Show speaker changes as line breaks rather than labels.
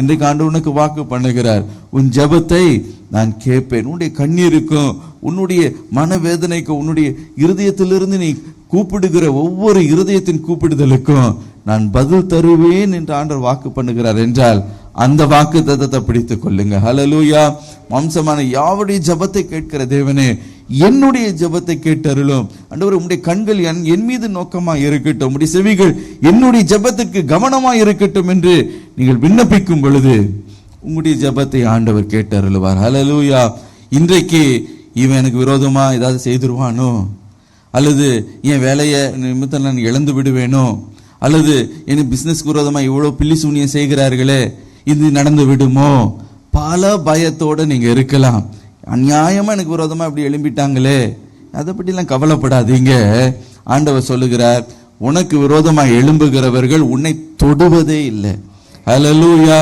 இன்றைக்கு ஆண்டு உனக்கு வாக்கு பண்ணுகிறார். உன் ஜெபத்தை நான் கேட்பேன். உன்னுடைய கண்ணீருக்கும் உன்னுடைய மனவேதனைக்கும் உன்னுடைய இருதயத்திலிருந்து நீ கூப்பிடுகிற ஒவ்வொரு இருதயத்தின் கூப்பிடுதலுக்கும் நான் பதில் தருவேன் என்று ஆண்டவர் வாக்கு பண்ணுகிறார் என்றால் அந்த வாக்கு தத்தத்தை பிடித்துக் கொள்ளுங்க ஹலலூயா மாம்சமான யாவுடைய ஜெபத்தை கேட்கிற தேவனே என்னுடைய ஜெபத்தை கேட்டருளும். அண்டவர் உம்முடைய கண்கள் என் என் மீது நோக்கமா இருக்கட்டும். உம்முடைய செவிகள் என்னுடைய ஜபத்திற்கு கவனமா இருக்கட்டும் என்று நீங்கள் விண்ணப்பிக்கும் பொழுது உங்களுடைய ஜெபத்தை ஆண்டவர் கேட்டருளுவார். ஹலலூயா இன்றைக்கு இவன் எனக்கு விரோதமா ஏதாவது செய்திருவானோ? அல்லது என் வேலையை நிமித்தம் நான் இழந்து விடுவேனோ? அல்லது என் பிசினஸ்க்கு விரோதமாக இவ்வளோ பில்லி சூனியம் செய்கிறார்களே? இது நடந்து விடுமோ? பல பயத்தோடு நீங்கள் இருக்கலாம். அநியாயமாக எனக்கு விரோதமாக இப்படி எழும்பிட்டாங்களே. அதை பற்றிலாம் கவலைப்படாதீங்க. ஆண்டவர் சொல்லுகிறார் உனக்கு விரோதமாக எழும்புகிறவர்கள் உன்னை தொடுவதே இல்லை. ஹalleluya